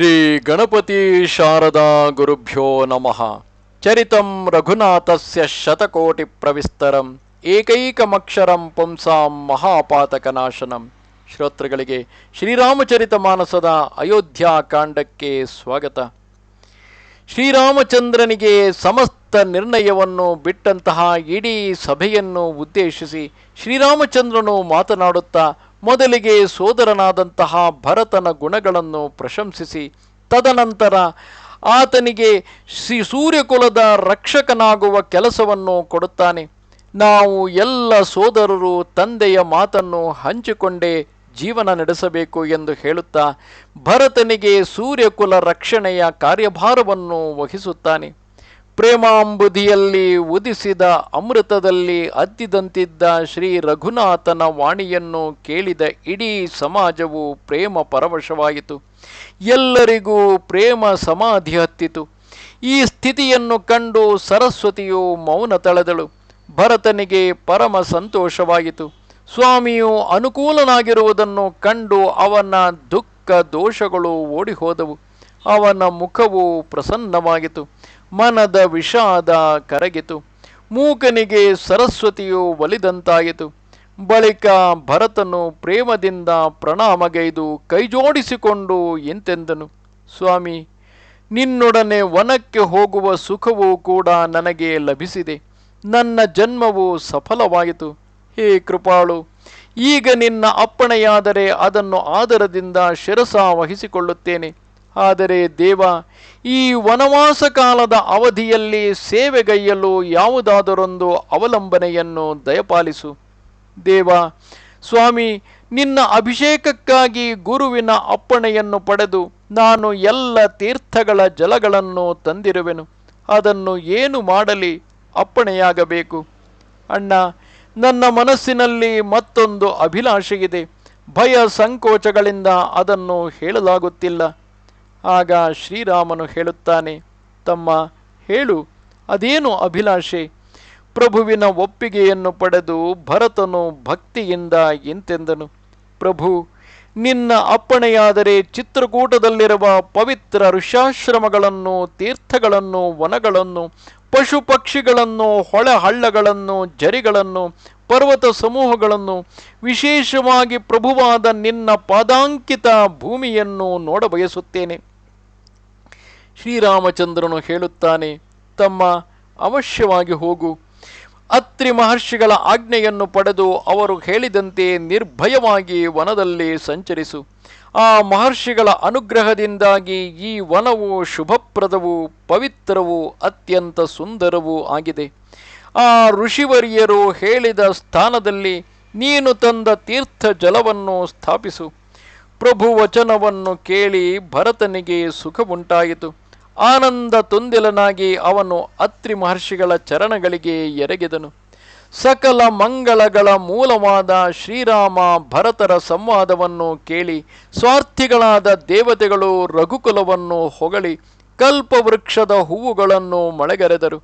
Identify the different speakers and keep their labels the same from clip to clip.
Speaker 1: ಶ್ರೀ ಗಣಪತಿ ಶಾರದಾ ಗುರುಭ್ಯೋ ನಮಃ. ಚರಿತಂ ರಘುನಾಥಸ್ಯ ಶತಕೋಟಿ ಪ್ರವಿಸ್ತರಂ. ಏಕೈಕಮಕ್ಷರಂ ಪುಂಸಾಂ ಮಹಾಪಾತಕನಾಶನಂ. ಶ್ರೋತೃಗಳಿಗೆ ಶ್ರೀರಾಮಚರಿತ ಮಾನಸದ ಅಯೋಧ್ಯ ಕಾಂಡಕ್ಕೆ ಸ್ವಾಗತ. ಶ್ರೀರಾಮಚಂದ್ರನಿಗೆ ಸಮಸ್ತ ನಿರ್ಣಯವನ್ನು ಬಿಟ್ಟಂತಹ ಇಡೀ ಸಭೆಯನ್ನು ಉದ್ದೇಶಿಸಿ ಶ್ರೀರಾಮಚಂದ್ರನು ಮಾತನಾಡುತ್ತಾ ಮೊದಲಿಗೆ ಸೋದರನಾದಂತಹ ಭರತನ ಗುಣಗಳನ್ನು ಪ್ರಶಂಸಿಸಿ, ತದನಂತರ ಆತನಿಗೆ ಶ್ರೀ ಸೂರ್ಯಕುಲದ ರಕ್ಷಕನಾಗುವ ಕೆಲಸವನ್ನು ಕೊಡುತ್ತಾನೆ. ನಾವು ಎಲ್ಲ ಸೋದರರು ತಂದೆಯ ಮಾತನ್ನು ಹಂಚಿಕೊಂಡೇ ಜೀವನ ನಡೆಸಬೇಕು ಎಂದು ಹೇಳುತ್ತಾ ಭರತನಿಗೆ ಸೂರ್ಯಕುಲ ರಕ್ಷಣೆಯ ಕಾರ್ಯಭಾರವನ್ನು ವಹಿಸುತ್ತಾನೆ. ಪ್ರೇಮಾಂಬುದಿಯಲ್ಲಿ ಉದಿಸಿದ ಅಮೃತದಲ್ಲಿ ಅದ್ದಿದಂತಿದ್ದ ಶ್ರೀ ರಘುನಾಥನ ವಾಣಿಯನ್ನು ಕೇಳಿದ ಇಡೀ ಸಮಾಜವು ಪ್ರೇಮ ಪರವಶವಾಯಿತು. ಎಲ್ಲರಿಗೂ ಪ್ರೇಮ ಸಮಾಧಿ ಹತ್ತಿತು. ಈ ಸ್ಥಿತಿಯನ್ನು ಕಂಡು ಸರಸ್ವತಿಯು ಮೌನ ತಳೆದಳು. ಭರತನಿಗೆ ಪರಮ ಸಂತೋಷವಾಯಿತು. ಸ್ವಾಮಿಯು ಅನುಕೂಲನಾಗಿರುವುದನ್ನು ಕಂಡು ಅವನ ದುಃಖ ದೋಷಗಳು ಓಡಿಹೋದವು. ಅವನ ಮುಖವು ಪ್ರಸನ್ನವಾಗಿತು ಮನದ ವಿಷಾದ ಕರಗಿತು. ಮೂಕನಿಗೆ ಸರಸ್ವತಿಯು ಒಲಿದಂತಾಯಿತು. ಬಳಿಕ ಭರತನು ಪ್ರೇಮದಿಂದ ಪ್ರಣಾಮಗೈದು ಕೈಜೋಡಿಸಿಕೊಂಡು ಎಂತೆಂದನು, ಸ್ವಾಮಿ, ನಿನ್ನೊಡನೆ ವನಕ್ಕೆ ಹೋಗುವ ಸುಖವೂ ಕೂಡ ನನಗೆ ಲಭಿಸಿದೆ. ನನ್ನ ಜನ್ಮವು ಸಫಲವಾಯಿತು. ಹೇ ಕೃಪಾಳು, ಈಗ ನಿನ್ನ ಅಪ್ಪಣೆಯಾದರೆ ಅದನ್ನು ಆದರದಿಂದ ಶಿರಸ ವಹಿಸಿಕೊಳ್ಳುತ್ತೇನೆ ಆದರೆ ದೇವ, ಈ ವನವಾಸ ಕಾಲದ ಅವಧಿಯಲ್ಲಿ ಸೇವೆಗೈಯಲು ಯಾವುದಾದರೊಂದು ಅವಲಂಬನೆಯನ್ನು ದಯಪಾಲಿಸು. ದೇವ, ಸ್ವಾಮಿ, ನಿನ್ನ ಅಭಿಷೇಕಕ್ಕಾಗಿ ಗುರುವಿನ ಅಪ್ಪಣೆಯನ್ನು ಪಡೆದು ನಾನು ಎಲ್ಲ ತೀರ್ಥಗಳ ಜಲಗಳನ್ನು ತಂದಿರುವೆನು. ಅದನ್ನು ಏನು ಮಾಡಲಿ ಅಪ್ಪಣೆಯಾಗಬೇಕು. ಅಣ್ಣ, ನನ್ನ ಮನಸ್ಸಿನಲ್ಲಿ ಮತ್ತೊಂದು ಅಭಿಲಾಷೆಯಿದೆ. ಭಯ ಸಂಕೋಚಗಳಿಂದ ಅದನ್ನು ಹೇಳಲಾಗುತ್ತಿಲ್ಲ. ಆಗ ಶ್ರೀರಾಮನು ಹೇಳುತ್ತಾನೆ, ತಮ್ಮ ಹೇಳು, ಅದೇನು ಅಭಿಲಾಷೆ? ಪ್ರಭುವಿನ ಒಪ್ಪಿಗೆಯನ್ನು ಪಡೆದು ಭರತನು ಭಕ್ತಿಯಿಂದ ಎಂತೆಂದನು? ಪ್ರಭು, ನಿನ್ನ ಅಪ್ಪಣೆಯಾದರೆ ಚಿತ್ರಕೂಟದಲ್ಲಿರುವ ಪವಿತ್ರ ಋಷಾಶ್ರಮಗಳನ್ನು, ತೀರ್ಥಗಳನ್ನು, ವನಗಳನ್ನು ಪಶು ಪಕ್ಷಿಗಳನ್ನು ಹೊಳೆ ಹಳ್ಳಗಳನ್ನು ಜರಿಗಳನ್ನು, ಪರ್ವತ ಸಮೂಹಗಳನ್ನು, ವಿಶೇಷವಾಗಿ ಪ್ರಭುವಾದ ನಿನ್ನ ಪಾದಾಂಕಿತ ಭೂಮಿಯನ್ನು ನೋಡಬಯಸುತ್ತೇನೆ. ಶ್ರೀರಾಮಚಂದ್ರನು ಹೇಳುತ್ತಾನೆ, ತಮ್ಮ ಅವಶ್ಯವಾಗಿ ಹೋಗು. ಅತ್ರಿ ಮಹರ್ಷಿಗಳ ಆಜ್ಞೆಯನ್ನು ಪಡೆದು ಅವರು ಹೇಳಿದಂತೆ ನಿರ್ಭಯವಾಗಿ ವನದಲ್ಲಿ ಸಂಚರಿಸು. ಆ ಮಹರ್ಷಿಗಳ ಅನುಗ್ರಹದಿಂದಾಗಿ ಈ ವನವು ಶುಭಪ್ರದವೂ, ಪವಿತ್ರವೂ, ಅತ್ಯಂತ ಸುಂದರವೂ ಆಗಿದೆ. ಆ ಋಷಿವರಿಯರು ಹೇಳಿದ ಸ್ಥಾನದಲ್ಲಿ ನೀನು ತಂದ ತೀರ್ಥ ಜಲವನ್ನು ಸ್ಥಾಪಿಸು. ಪ್ರಭು ವಚನವನ್ನು ಕೇಳಿ ಭರತನಿಗೆ ಸುಖವುಂಟಾಯಿತು. ಆನಂದ ತುಂದಿಲನಾಗಿ ಅವನು ಅತ್ರಿ ಮಹರ್ಷಿಗಳ ಚರಣಗಳಿಗೆ ಎರಗಿದನು. ಸಕಲ ಮಂಗಳಗಳ ಮೂಲವಾದ ಶ್ರೀರಾಮ ಭರತರ ಸಂವಾದವನ್ನು ಕೇಳಿ ಸ್ವಾರ್ಥಿಗಳಾದ ದೇವತೆಗಳು ರಘುಕುಲವನ್ನು ಹೊಗಳಿ ಕಲ್ಪವೃಕ್ಷದ ಹೂವುಗಳನ್ನು ಮಳೆಗರೆದರು.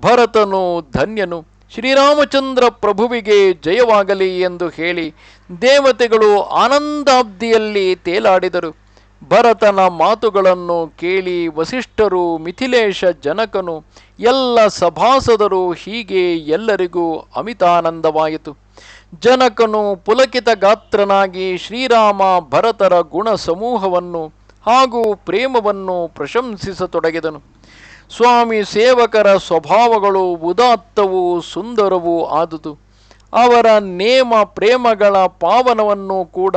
Speaker 1: ಭರತನು ಧನ್ಯನು, ಶ್ರೀರಾಮಚಂದ್ರ ಪ್ರಭುವಿಗೆ ಜಯವಾಗಲಿ ಎಂದು ಹೇಳಿ ದೇವತೆಗಳು ಆನಂದಾಬ್ದಿಯಲ್ಲಿ ತೇಲಾಡಿದರು. ಭರತನ ಮಾತುಗಳನ್ನು ಕೇಳಿ ವಸಿಷ್ಠರು, ಮಿಥಿಲೇಶ ಜನಕನು, ಎಲ್ಲ ಸಭಾಸದರು ಹೀಗೆ ಎಲ್ಲರಿಗೂ ಅಮಿತಾನಂದವಾಯಿತು. ಜನಕನು ಪುಲಕಿತ ಗಾತ್ರನಾಗಿ ಶ್ರೀರಾಮ ಭರತರ ಗುಣ ಸಮೂಹವನ್ನು ಹಾಗೂ ಪ್ರೇಮವನ್ನು ಪ್ರಶಂಸಿಸತೊಡಗಿದನು. ಸ್ವಾಮಿ ಸೇವಕರ ಸ್ವಭಾವಗಳು ಉದಾತ್ತವೂ ಸುಂದರವೂ ಆದುದು. ಅವರ ನೇಮ ಪ್ರೇಮಗಳ ಪಾವನವನ್ನು ಕೂಡ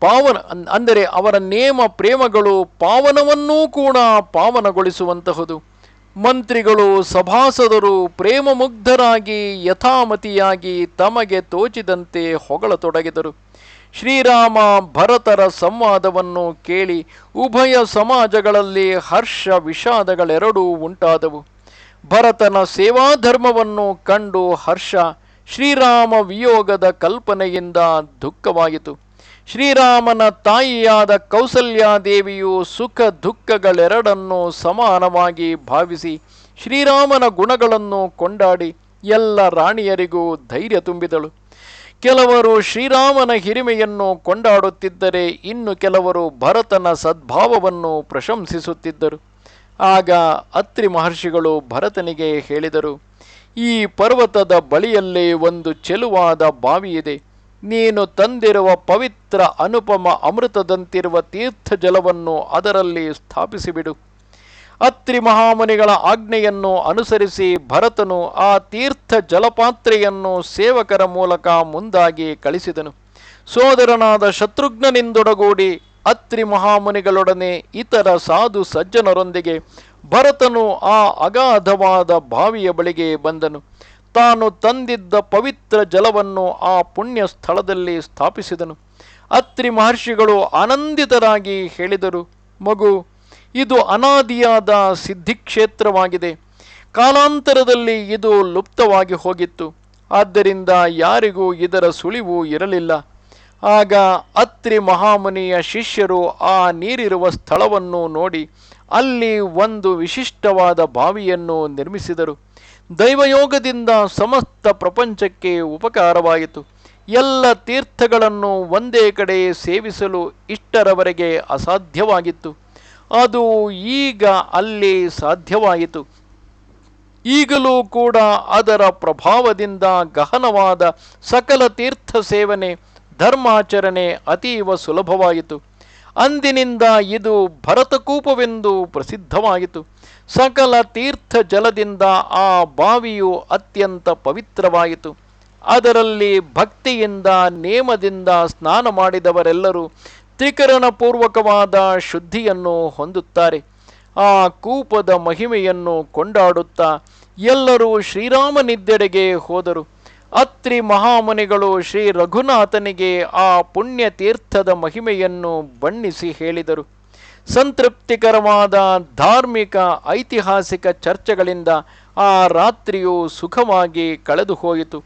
Speaker 1: ಪಾವನ ಅಂದರೆ ಅವರ ನೇಮ ಪ್ರೇಮಗಳು ಪಾವನವನ್ನೂ ಕೂಡ ಪಾವನಗೊಳಿಸುವಂತಹದು. ಮಂತ್ರಿಗಳು, ಸಭಾಸದರು ಪ್ರೇಮಮುಗ್ಧರಾಗಿ, ಯಥಾಮತಿಯಾಗಿ ತಮಗೆ ತೋಚಿದಂತೆ ಹೊಗಳತೊಡಗಿದರು. ಶ್ರೀರಾಮ ಭರತರ ಸಂವಾದವನ್ನು ಕೇಳಿ ಉಭಯ ಸಮಾಜಗಳಲ್ಲಿ ಹರ್ಷ ವಿಷಾದಗಳೆರಡೂ ಉಂಟಾದವು. ಭರತನ ಸೇವಾಧರ್ಮವನ್ನು ಕಂಡು ಹರ್ಷ ಶ್ರೀರಾಮ ವಿಯೋಗದ ಕಲ್ಪನೆಯಿಂದ ದುಃಖವಾಯಿತು. ಶ್ರೀರಾಮನ ತಾಯಿಯಾದ ಕೌಸಲ್ಯಾದೇವಿಯು ಸುಖ ದುಃಖಗಳೆರಡನ್ನೂ ಸಮಾನವಾಗಿ ಭಾವಿಸಿ ಶ್ರೀರಾಮನ ಗುಣಗಳನ್ನು ಕೊಂಡಾಡಿ ಎಲ್ಲ ರಾಣಿಯರಿಗೂ ಧೈರ್ಯ ತುಂಬಿದಳು. ಕೆಲವರು ಶ್ರೀರಾಮನ ಹಿರಿಮೆಯನ್ನು ಕೊಂಡಾಡುತ್ತಿದ್ದರೆ ಇನ್ನು ಕೆಲವರು ಭರತನ ಸದ್ಭಾವವನ್ನು ಪ್ರಶಂಸಿಸುತ್ತಿದ್ದರು. ಆಗ ಅತ್ರಿ ಮಹರ್ಷಿಗಳು ಭರತನಿಗೆ ಹೇಳಿದರು, ಈ ಪರ್ವತದ ಬಳಿಯಲ್ಲೇ ಒಂದು ಚೆಲುವಾದ ಬಾವಿಯಿದೆ. ನೀನು ತಂದಿರುವ ಪವಿತ್ರ ಅನುಪಮ ಅಮೃತದಂತಿರುವ ತೀರ್ಥ ಜಲವನ್ನು ಅದರಲ್ಲಿ ಸ್ಥಾಪಿಸಿಬಿಡು. ಅತ್ರಿ ಮಹಾಮುನಿಗಳ ಆಜ್ಞೆಯನ್ನು ಅನುಸರಿಸಿ ಭರತನು ಆ ತೀರ್ಥ ಜಲಪಾತ್ರೆಯನ್ನು ಸೇವಕರ ಮೂಲಕ ಮುಂದಾಗಿ ಕಳಿಸಿದನು. ಸೋದರನಾದ ಶತ್ರುಘ್ನನಿಂದೊಡಗೂಡಿ ಅತ್ರಿ ಮಹಾಮುನಿಗಳೊಡನೆ ಇತರ ಸಾಧು ಸಜ್ಜನರೊಂದಿಗೆ ಭರತನು ಆ ಅಗಾಧವಾದ ಬಾವಿಯ ಬಳಿಗೆ ಬಂದನು. ತಾನು ತಂದಿದ್ದ ಪವಿತ್ರ ಜಲವನ್ನು ಆ ಪುಣ್ಯ ಸ್ಥಳದಲ್ಲಿ ಸ್ಥಾಪಿಸಿದನು. ಅತ್ರಿ ಮಹರ್ಷಿಗಳು ಆನಂದಿತರಾಗಿ ಹೇಳಿದರು, ಮಗು, ಇದು ಅನಾದಿಯಾದ ಸಿದ್ಧಿಕ್ಷೇತ್ರವಾಗಿದೆ. ಕಾಲಾಂತರದಲ್ಲಿ ಇದು ಲುಪ್ತವಾಗಿ ಹೋಗಿತ್ತು. ಆದ್ದರಿಂದ ಯಾರಿಗೂ ಇದರ ಸುಳಿವು ಇರಲಿಲ್ಲ. ಆಗ ಅತ್ರಿ ಮಹಾಮುನಿಯ ಶಿಷ್ಯರು ಆ ನೀರಿರುವ ಸ್ಥಳವನ್ನು ನೋಡಿ ಅಲ್ಲಿ ಒಂದು ವಿಶಿಷ್ಟವಾದ ಬಾವಿಯನ್ನು ನಿರ್ಮಿಸಿದರು. ದೈವಯೋಗದಿಂದ ಸಮಸ್ತ ಪ್ರಪಂಚಕ್ಕೆ ಉಪಕಾರವಾಯಿತು. ಎಲ್ಲ ತೀರ್ಥಗಳನ್ನು ಒಂದೇ ಕಡೆ ಸೇವಿಸಲು ಇಷ್ಟರವರೆಗೆ ಅಸಾಧ್ಯವಾಗಿತ್ತು. ಅದು ಈಗ ಅಲ್ಲಿ ಸಾಧ್ಯವಾಯಿತು. ಈಗಲೂ ಕೂಡ ಅದರ ಪ್ರಭಾವದಿಂದ ಗಹನವಾದ ಸಕಲ ತೀರ್ಥ ಸೇವನೆ, ಧರ್ಮಾಚರಣೆ ಅತೀವ ಸುಲಭವಾಯಿತು. ಅಂದಿನಿಂದ ಇದು ಭರತಕೂಪವೆಂದು ಪ್ರಸಿದ್ಧವಾಯಿತು ಸಕಲ ತೀರ್ಥ ಜಲದಿಂದ ಆ ಬಾವಿಯು ಅತ್ಯಂತ ಪವಿತ್ರವಾಯಿತು ಅದರಲ್ಲಿ ಭಕ್ತಿಯಿಂದ, ನೇಮದಿಂದ ಸ್ನಾನ ಮಾಡಿದವರೆಲ್ಲರೂ ತ್ರಿಕರಣಪೂರ್ವಕವಾದ ಶುದ್ಧಿಯನ್ನು ಹೊಂದುತ್ತಾರೆ. ಆ ಕೂಪದ ಮಹಿಮೆಯನ್ನು ಕೊಂಡಾಡುತ್ತಾ ಎಲ್ಲರೂ ಶ್ರೀರಾಮನಿದ್ದೆಡೆಗೆ ಹೋದರು. ಅತ್ರಿ ಮಹಾಮುನಿಗಳು ಶ್ರೀ ರಘುನಾಥನಿಗೆ ಆ ಪುಣ್ಯ ತೀರ್ಥದ ಮಹಿಮೆಯನ್ನು ಬಣ್ಣಿಸಿ ಹೇಳಿದರು. ಸಂತೃಪ್ತಿಕರವಾದ ಧಾರ್ಮಿಕ ಐತಿಹಾಸಿಕ ಚರ್ಚೆಗಳಿಂದ ಆ ರಾತ್ರಿಯು ಸುಖವಾಗಿ ಕಳೆದು ಹೋಯಿತು.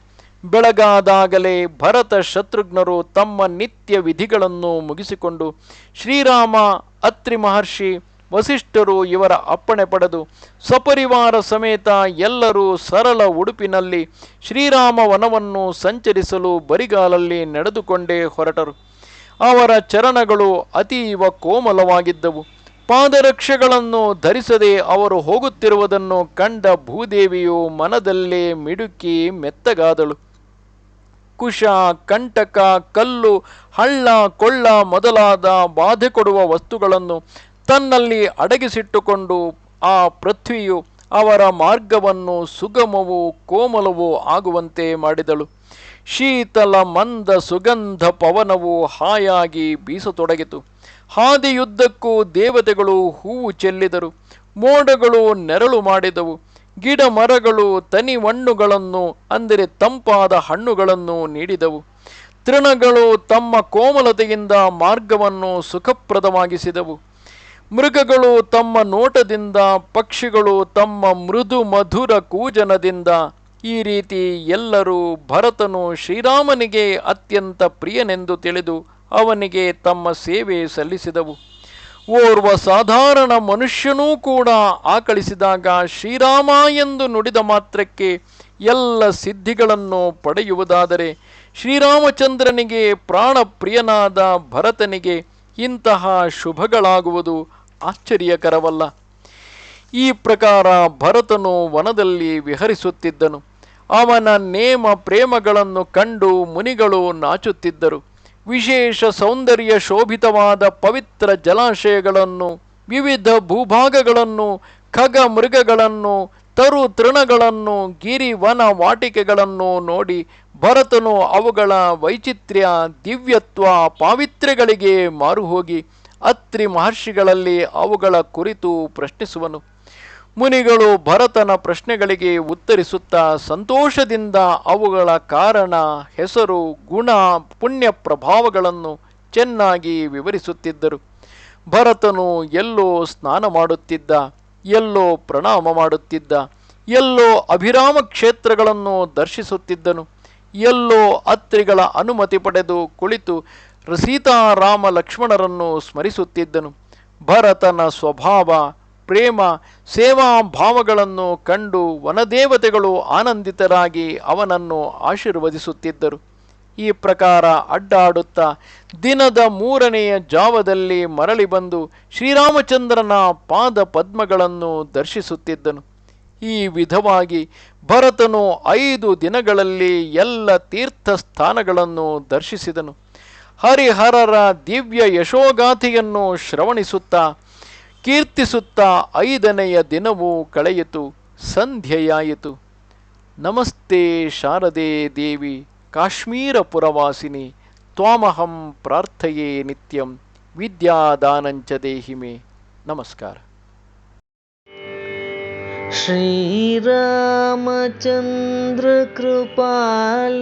Speaker 1: ಬೆಳಗಾದಾಗಲೇ ಭರತ ಶತ್ರುಘ್ನರು ತಮ್ಮ ನಿತ್ಯ ವಿಧಿಗಳನ್ನು ಮುಗಿಸಿಕೊಂಡು ಶ್ರೀರಾಮ ಅತ್ರಿ ಮಹರ್ಷಿ ವಸಿಷ್ಠರು ಇವರ ಅಪ್ಪಣೆ ಪಡೆದು ಸಪರಿವಾರ ಸಮೇತ ಎಲ್ಲರೂ ಸರಳ ಉಡುಪಿನಲ್ಲಿ ಶ್ರೀರಾಮ ವನವನ್ನು ಸಂಚರಿಸಲು ಬರಿಗಾಲಲ್ಲಿ ನಡೆದುಕೊಂಡೇ ಹೊರಟರು. ಅವರ ಚರಣಗಳು ಅತೀವ ಕೋಮಲವಾಗಿದ್ದವು. ಪಾದರಕ್ಷೆಗಳನ್ನು ಧರಿಸದೆ ಅವರು ಹೋಗುತ್ತಿರುವುದನ್ನು ಕಂಡ ಭೂದೇವಿಯು ಮನದಲ್ಲೇ ಮಿಡುಕಿ ಮೆತ್ತಗಾದಳು. ಕುಶ, ಕಂಟಕ, ಕಲ್ಲು, ಹಳ್ಳ, ಕೊಳ್ಳ ಮೊದಲಾದ ಬಾಧೆ ಕೊಡುವ ವಸ್ತುಗಳನ್ನು ತನ್ನಲ್ಲಿ ಅಡಗಿಸಿಟ್ಟುಕೊಂಡು ಆ ಪೃಥ್ವಿಯು ಅವರ ಮಾರ್ಗವನ್ನು ಸುಗಮವೂ ಕೋಮಲವೂ ಆಗುವಂತೆ ಮಾಡಿದಳು. ಶೀತಲ ಮಂದ ಸುಗಂಧ ಪವನವು ಹಾಯಾಗಿ ಬೀಸತೊಡಗಿತು. ಹಾದಿಯುದ್ದಕ್ಕೂ ದೇವತೆಗಳು ಹೂವು ಚೆಲ್ಲಿದರು. ಮೋಡಗಳು ನೆರಳು ಮಾಡಿದವು. ಗಿಡ ಮರಗಳು ತನಿ ಮಣ್ಣುಗಳನ್ನು ಅಂದರೆ ತಂಪಾದ ಹಣ್ಣುಗಳನ್ನು ನೀಡಿದವು. ತೃಣಗಳು ತಮ್ಮ ಕೋಮಲತೆಯಿಂದ ಮಾರ್ಗವನ್ನು ಸುಖಪ್ರದವಾಗಿಸಿದವು. ಮೃಗಗಳು ತಮ್ಮ ನೋಟದಿಂದ, ಪಕ್ಷಿಗಳು ತಮ್ಮ ಮೃದು ಮಧುರ ಕೂಜನದಿಂದ. ಈ ರೀತಿ ಎಲ್ಲರೂ ಭರತನು ಶ್ರೀರಾಮನಿಗೆ ಅತ್ಯಂತ ಪ್ರಿಯನೆಂದು ತಿಳಿದು ಅವನಿಗೆ ತಮ್ಮ ಸೇವೆ ಸಲ್ಲಿಸಿದವು. ಓರ್ವ ಸಾಧಾರಣ ಮನುಷ್ಯನೂ ಕೂಡ ಆಕಳಿಸಿದಾಗ ಶ್ರೀರಾಮ ಎಂದು ನುಡಿದ ಮಾತ್ರಕ್ಕೆ ಎಲ್ಲ ಸಿದ್ಧಿಗಳನ್ನು ಪಡೆಯುವುದಾದರೆ ಶ್ರೀರಾಮಚಂದ್ರನಿಗೆ ಪ್ರಾಣಪ್ರಿಯನಾದ ಭರತನಿಗೆ ಇಂತಹ ಶುಭಗಳಾಗುವುದು ಆಶ್ಚರ್ಯಕರವಲ್ಲ. ಈ ಪ್ರಕಾರ ಭರತನು ವನದಲ್ಲಿ ವಿಹರಿಸುತ್ತಿದ್ದನು. ಅವನ ನೇಮ ಪ್ರೇಮಗಳನ್ನು ಕಂಡು ಮುನಿಗಳು ನಾಚುತ್ತಿದ್ದರು. ವಿಶೇಷ ಸೌಂದರ್ಯ ಶೋಭಿತವಾದ ಪವಿತ್ರ ಜಲಾಶಯಗಳನ್ನು, ವಿವಿಧ ಭೂಭಾಗಗಳನ್ನು, ಖಗ ಮೃಗಗಳನ್ನು, ತರು ತೃಣಗಳನ್ನು, ಗಿರಿ ವನ ವಾಟಿಕೆಗಳನ್ನು ನೋಡಿ ಭರತನು ಅವುಗಳ ವೈಚಿತ್ರ್ಯ, ದಿವ್ಯತ್ವ, ಪಾವಿತ್ರ್ಯಗಳಿಗೆ ಮಾರುಹೋಗಿ. ಅತ್ರಿ ಮಹರ್ಷಿಗಳಲ್ಲಿ ಅವುಗಳ ಕುರಿತು ಪ್ರಶ್ನಿಸುವನು. ಮುನಿಗಳು ಭರತನ ಪ್ರಶ್ನೆಗಳಿಗೆ ಉತ್ತರಿಸುತ್ತಾ ಸಂತೋಷದಿಂದ ಅವುಗಳ ಕಾರಣ, ಹೆಸರು, ಗುಣ, ಪುಣ್ಯ ಪ್ರಭಾವಗಳನ್ನು ಚೆನ್ನಾಗಿ ವಿವರಿಸುತ್ತಿದ್ದರು. ಭರತನು ಎಲ್ಲೋ ಸ್ನಾನ ಮಾಡುತ್ತಿದ್ದ, ಎಲ್ಲೋ ಪ್ರಣಾಮ ಮಾಡುತ್ತಿದ್ದ, ಎಲ್ಲೋ ಅಭಿರಾಮ ಕ್ಷೇತ್ರಗಳನ್ನು ದರ್ಶಿಸುತ್ತಿದ್ದನು, ಎಲ್ಲೋ ಅತ್ರಿಗಳ ಅನುಮತಿ ಪಡೆದು ಕುಳಿತು ಸೀತಾರಾಮ ಲಕ್ಷ್ಮಣರನ್ನು ಸ್ಮರಿಸುತ್ತಿದ್ದನು. ಭರತನ ಸ್ವಭಾವ, ಪ್ರೇಮ, ಸೇವಾ ಭಾವಗಳನ್ನು ಕಂಡು ವನದೇವತೆಗಳು ಆನಂದಿತರಾಗಿ ಅವನನ್ನು ಆಶೀರ್ವದಿಸುತ್ತಿದ್ದರು. ಈ ಪ್ರಕಾರ ಅಡ್ಡಾಡುತ್ತಾ ದಿನದ ಮೂರನೆಯ ಜಾವದಲ್ಲಿ ಮರಳಿ ಬಂದು ಶ್ರೀರಾಮಚಂದ್ರನ ಪಾದ ಪದ್ಮಗಳನ್ನು ದರ್ಶಿಸುತ್ತಿದ್ದನು. ಈ ವಿಧವಾಗಿ ಭರತನು ಐದು ದಿನಗಳಲ್ಲಿ ಎಲ್ಲ ತೀರ್ಥ ಸ್ಥಾನಗಳನ್ನು ದರ್ಶಿಸಿದನು. ಹರಿಹರರ ದಿವ್ಯ ಯಶೋಗಾಥೆಯನ್ನು ಶ್ರವಣಿಸುತ್ತಾ ಕೀರ್ತಿಸುತ್ತಾ ಐದನೆಯ ದಿನವೂ ಕಳೆಯಿತು ಸಂಧ್ಯೆಯಾಯಿತು ನಮಸ್ತೆ ಶಾರದೆ ದೇವಿ ಕಾಶ್ಮೀರ ಪುರವಾಸಿನಿ ತ್ವಾಮಹಂ ಪ್ರಾರ್ಥಯೇ ನಿತ್ಯಂ ವಿದ್ಯಾದಾನಂಚ ದೇಹಿ ಮೇ ನಮಸ್ಕಾರ
Speaker 2: श्रीरामचन्द्र कृपाल